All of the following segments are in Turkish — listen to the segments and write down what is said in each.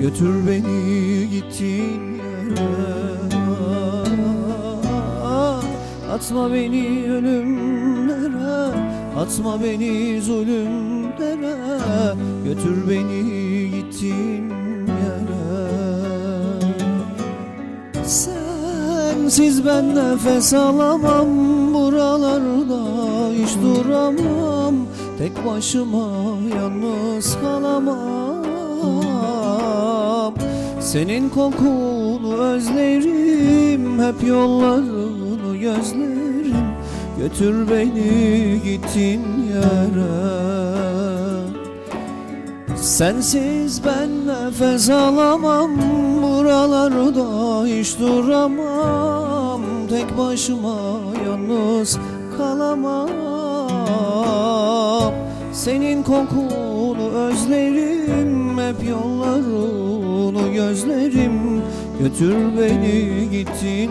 Götür beni gittiğin yere. Atma beni ölümlere. Atma beni zulümlere. Götür beni gittiğin yere. Sensiz ben nefes alamam. Buralarda hiç duramam. Tek başıma yalnız kalamam Senin kokunu özlerim Hep yollarını gözlerim. Götür beni gittin yere Sensiz ben nefes alamam Buralarda hiç duramam. Tek başıma yalnız kalamam. Senin kokunu özlerim Hep yollarını gözlerim. Götür beni gittin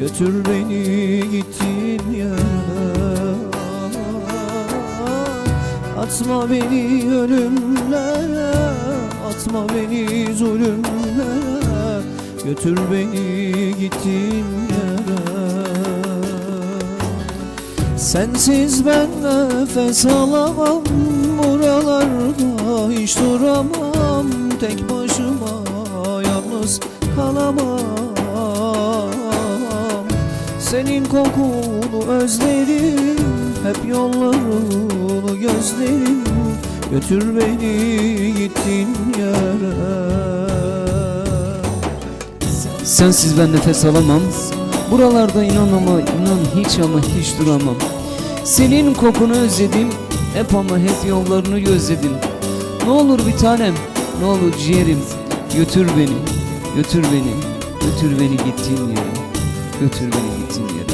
Götür beni gittiğin yere Atma beni ölümlere Atma beni zulümlere. Götür beni gittiğin yere. Sensiz ben nefes alamam Buralarda hiç duramam. Tek başıma yalnız kalamam Senin kokunu özlerim Hep yollarını gözlerim. Götür beni gittin yere Sensiz ben nefes alamam. Buralarda inan ama inan hiç ama hiç duramam. Senin kokunu özledim Hep ama hep yollarını gözledim. Ne olur bir tanem Ne olur ciğerim Götür beni Götür beni Götür beni gittiğin yere Götür beni gittiğin yere